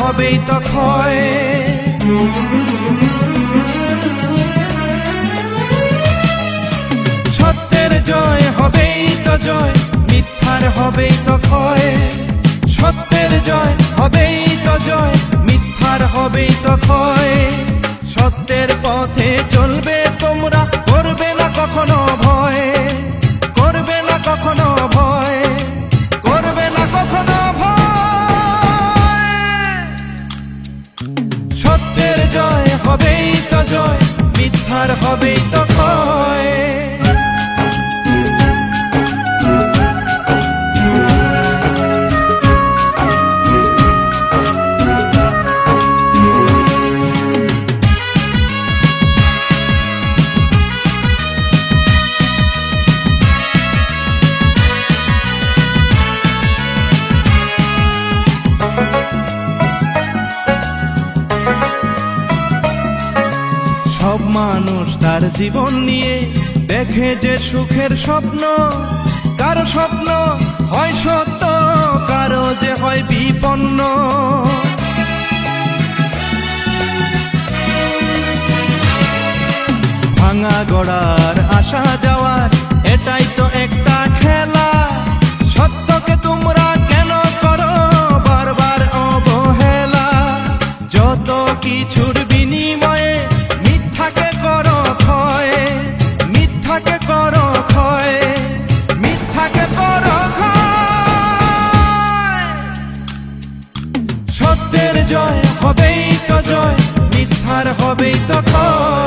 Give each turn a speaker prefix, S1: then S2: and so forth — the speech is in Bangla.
S1: হবেই তো ক্ষয়। সত্যের জয় হবেই তো জয়, মিথ্যার হবেই তো ক্ষয়। সত্যের জয় হবেই তো জয়, মিথ্যার হবেই তো ক্ষয়। সত্যের পথে চলবে সত্যের জয় হবেই তো জয় মিথ্যার হবেই তো সব মানুষ তার জীবন নিয়ে দেখে যে সুখের স্বপ্ন, কারও স্বপ্ন হয় সত্য, কারও যে হয় বিপন্ন। ভাঙা গড়ার আসা যাওয়ার, এটাই তো একটা খেলা। সত্যকে তোমরা কেন করো? বারবার অবহেলা। যত কিছুর জয় হবেই তো জয় মিথ্যার হবেই তো ক্ষয়